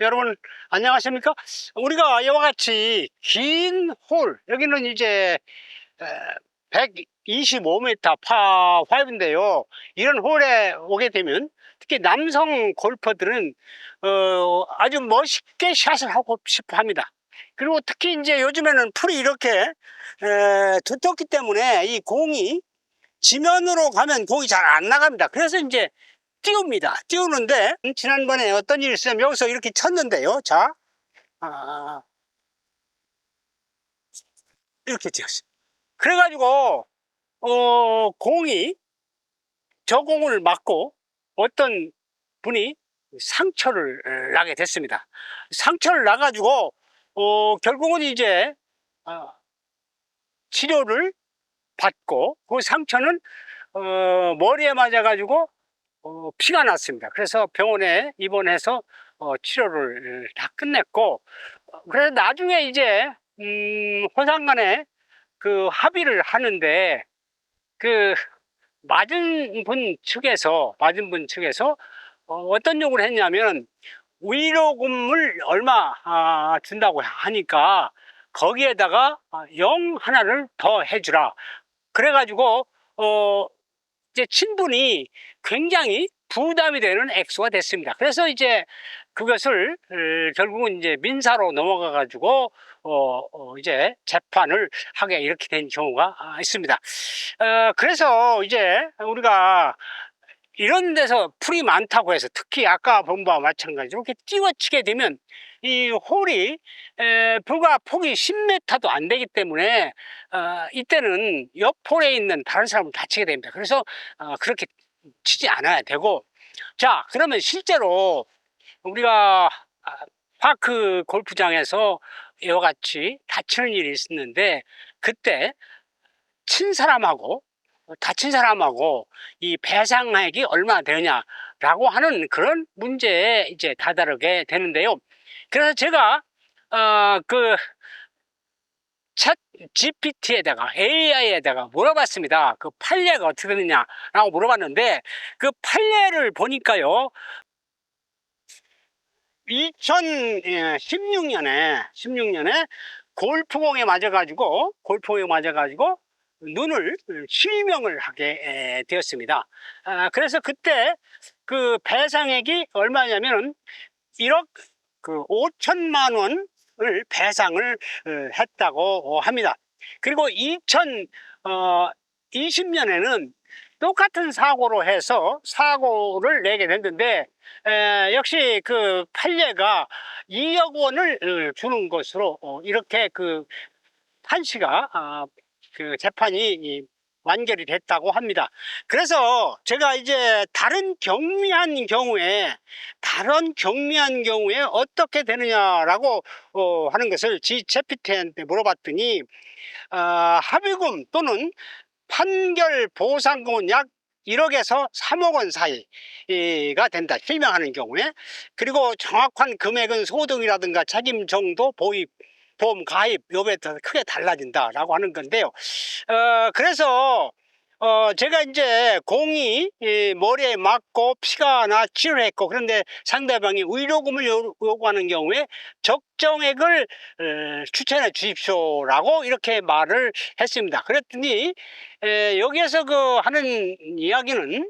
여러분 안녕하십니까? 우리가 이와 같이 긴 홀, 여기는 이제 125m 파5인데요. 이런 홀에 오게 되면 특히 남성 골퍼들은 어, 아주 멋있게 샷을 하고 싶어 합니다. 그리고 특히 이제 요즘에는 풀이 이렇게 에, 두텁기 때문에 이 공이 지면으로 가면 공이 잘 안 나갑니다. 그래서 이제 띄웁니다. 띄우는데 지난번에 어떤 일이 있으면 여기서 이렇게 쳤는데요. 자, 아, 이렇게 띄었어요. 그래가지고 어, 공이 저 공을 맞고 어떤 분이 상처를 에, 나게 됐습니다. 상처를 나가지고 어, 결국은 이제 어, 치료를 받고 그 상처는 어, 머리에 맞아가지고 어, 피가 났습니다. 그래서 병원에 입원해서 어, 치료를 다 끝냈고 어, 그래서 나중에 이제 음, 호상간에 그 합의를 하는데 그 맞은 분 측에서 맞은 분 측에서 어, 떤 요구를 했냐면 위로금을 얼마 아, 준다고 하니까 거기에다가 아, 영 하나를 더 해주라. 그래가지고 어 이제 친분이 굉장히 부담이 되는 액수가 됐습니다. 그래서 이제 그것을 어, 결국은 이제 민사로 넘어가 가지고 어, 어, 이제 재판을 하게 이렇게 된 경우가 아, 있습니다. 어, 그래서 이제 우리가 이런 데서 풀이 많다고 해서 특히 아까 본 바와 마찬가지로 이렇게 띄워치게 되면 이 홀이 에, 불과 폭이 10m도 안 되기 때문에 어, 이때는 옆 홀에 있는 다른 사람을 다치게 됩니다. 그래서 어, 그렇게 치지 않아야 되고 자 그러면 실제로 우리가 아, 파크 골프장에서 이와 같이 다치는 일이 있었는데 그때 친 사람하고 다친 사람하고 이 배상액이 얼마 되느냐라고 하는 그런 문제에 이제 다다르게 되는데요. 그래서 제가 어그 챗 GPT에다가 AI에다가 물어봤습니다. 그 판례가 어떻게 되느냐라고 물어봤는데 그 판례를 보니까요. 2016년에 16년에 골프공에 맞아가지고 골프공에 맞아가지고 눈을 실명을 하게 에, 되었습니다. 아, 그래서 그때 그 배상액이 얼마냐면 1억 그 5천만 원을 배상을 어, 했다고 합니다. 그리고 2020년에는 똑같은 사고로 해서 사고를 내게 됐는데 에, 역시 그 판례가 2억 원을 어, 주는 것으로 어, 이렇게 그 판시가 아, 그 재판이 이 완결이 됐다고 합니다. 그래서 제가 이제 다른 경미한 경우에 다른 경미한 경우에 어떻게 되느냐라고 어, 하는 것을 지체피트한테 물어봤더니 어, 합의금 또는 판결 보상금은 약 1억에서 3억 원 사이가 된다. 실명하는 경우에. 그리고 정확한 금액은 소득이라든가 책임 정도, 보입, 보험 가입 요에 크게 달라진다라고 하는 건데요. 어, 그래서 어, 제가 이제 공이 이 머리에 맞고 피가 나 치료를 했고 그런데 상대방이 의료금을 요- 요구하는 경우에 적정액을 에, 추천해 주십시오라고 이렇게 말을 했습니다. 그랬더니 에, 여기에서 그 하는 이야기는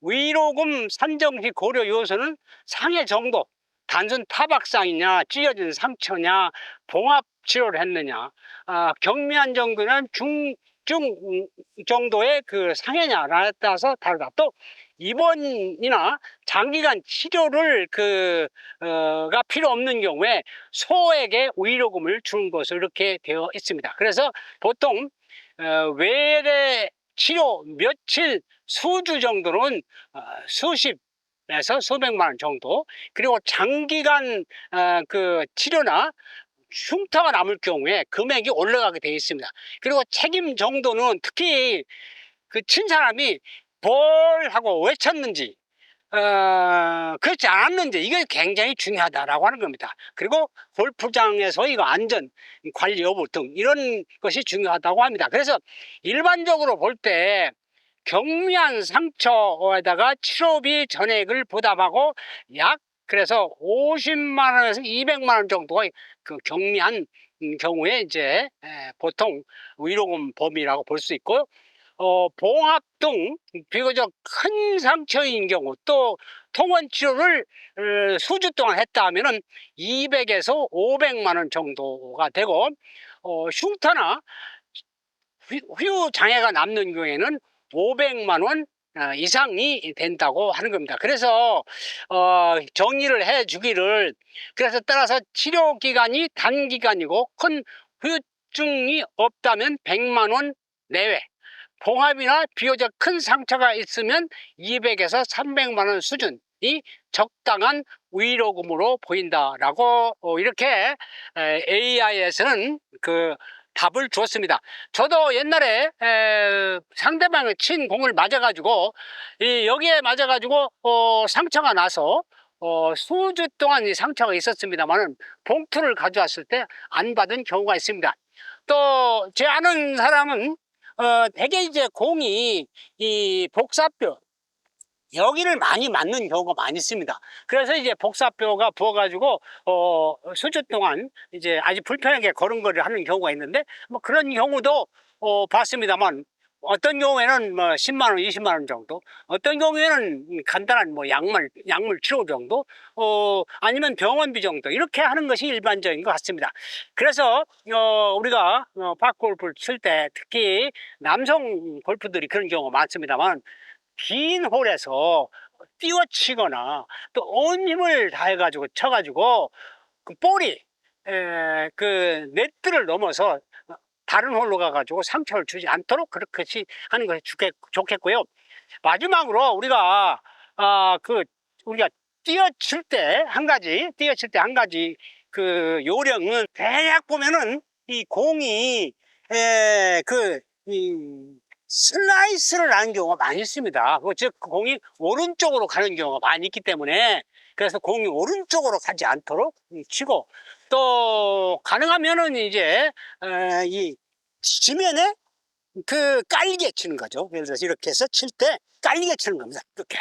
위로금 산정 시 고려 요소는 상해 정도 단순 타박상이냐 찢어진 상처냐 봉합 치료를 했느냐 아, 경미한 정도는 중, 중 정도의 그 상해냐에 따라서 다르다 또 입원이나 장기간 치료를 그, 어, 가 필요 없는 경우에 소액의 위로금을 주는 것으로 이렇게 되어 있습니다. 그래서 보통, 어, 외래 치료 며칠, 수주 정도는 어, 수십 에서 수백만 원 정도, 그리고 장기간 어, 그 치료나 흉터가 남을 경우에 금액이 올라가게 되어 있습니다. 그리고 책임 정도는 특히 그 친 사람이 뭘 하고 왜 쳤는지 어, 그렇지 않았는지 이게 굉장히 중요하다라고 하는 겁니다. 그리고 골프장에서 이거 안전 관리 여부 등 이런 것이 중요하다고 합니다. 그래서 일반적으로 볼 때 경미한 상처에다가 치료비 전액을 부담하고 약 그래서 50만 원에서 200만 원 정도의 그 경미한 음, 경우에 이제 에, 보통 위로금 범위라고 볼 수 있고요. 어, 봉합 등 비교적 큰 상처인 경우 또 통원 치료를 어, 수주 동안 했다 하면은 200에서 500만 원 정도가 되고 어, 흉터나 휘- 후유 장애가 남는 경우에는 500만 원 어, 이상이 된다고 하는 겁니다. 그래서 어, 정리를 해 주기를 그래서 따라서 치료 기간이 단기간이고 큰 후유증이 없다면 100만 원 내외 봉합이나 비교적 큰 상처가 있으면 200에서 300만 원 수준 이 적당한 위로금으로 보인다라고 어, 이렇게 AI에서는 그 답을 주었습니다. 저도 옛날에 에, 상대방의 친 공을 맞아가지고 이 여기에 맞아가지고 어, 상처가 나서 어, 수주 동안 이 상처가 있었습니다만은 봉투를 가져왔을 때 안 받은 경우가 있습니다. 또 제 아는 사람은 어, 대개 이제 공이 이 복사뼈 여기를 많이 맞는 경우가 많이 있습니다. 그래서 이제 복사뼈가 부어가지고 어, 수주 동안 이제 아주 불편하게 걸음걸이를 하는 경우가 있는데 뭐 그런 경우도 어, 봤습니다만 어떤 경우에는 뭐 10만 원, 20만 원 정도, 어떤 경우에는 간단한 뭐 약물 약물 치료 정도, 어 아니면 병원비 정도 이렇게 하는 것이 일반적인 것 같습니다. 그래서 어 우리가 어, 팝골프를 칠 때 특히 남성 골프들이 그런 경우가 많습니다만 긴 홀에서 띄워치거나 또 온 힘을 다해가지고 쳐가지고 그 볼이 에, 그 네트를 넘어서 다른 홀로 가가지고 상처를 주지 않도록 그렇게 하는 것이 좋겠, 좋겠고요. 마지막으로 우리가 아, 그 우리가 뛰어칠 때 한 가지 뛰어칠 때 한 가지 그 요령은 대략 보면은 이 공이 에그 슬라이스를 하는 경우가 많이 있습니다. 그즉 공이 오른쪽으로 가는 경우가 많이 있기 때문에 그래서 공이 오른쪽으로 가지 않도록 치고 또 가능하면은 이제 에, 이 지면에 그 깔리게 치는 거죠. 예를 들어서 이렇게 해서 칠 때 깔리게 치는 겁니다. 이렇게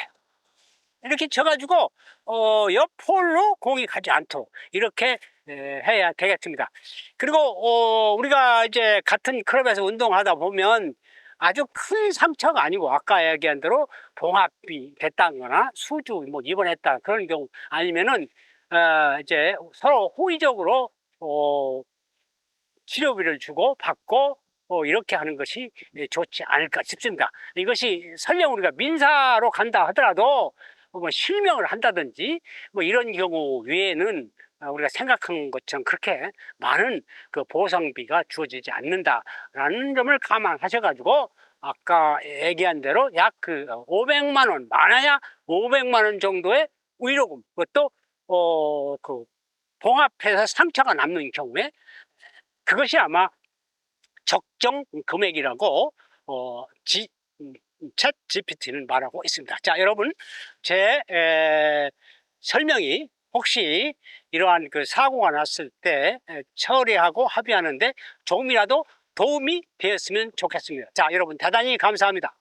이렇게 쳐가지고 어, 옆홀로 공이 가지 않도록 이렇게 에, 해야 되겠습니다. 그리고 어, 우리가 이제 같은 클럽에서 운동하다 보면 아주 큰 상처가 아니고 아까 얘기한 대로 봉합이 됐다거나 수주 뭐 입원했다 그런 경우 아니면은 어, 이제 서로 호의적으로 어, 치료비를 주고 받고 어, 이렇게 하는 것이 예, 좋지 않을까 싶습니다. 이것이 설령 우리가 민사로 간다 하더라도 뭐 실명을 한다든지 뭐 이런 경우 외에는 어, 우리가 생각한 것처럼 그렇게 많은 그 보상비가 주어지지 않는다라는 점을 감안하셔가지고 아까 얘기한 대로 약 그 500만 원 많아야 500만 원 정도의 위로금 그것도 어 그 봉합해서 상처가 남는 경우에 그것이 아마 적정 금액이라고 어, 지, 음, 챗 GPT는 말하고 있습니다. 자, 여러분, 제 에, 설명이 혹시 이러한 그 사고가 났을 때 에, 처리하고 합의하는데 조금이라도 도움이 되었으면 좋겠습니다. 자, 여러분 대단히 감사합니다.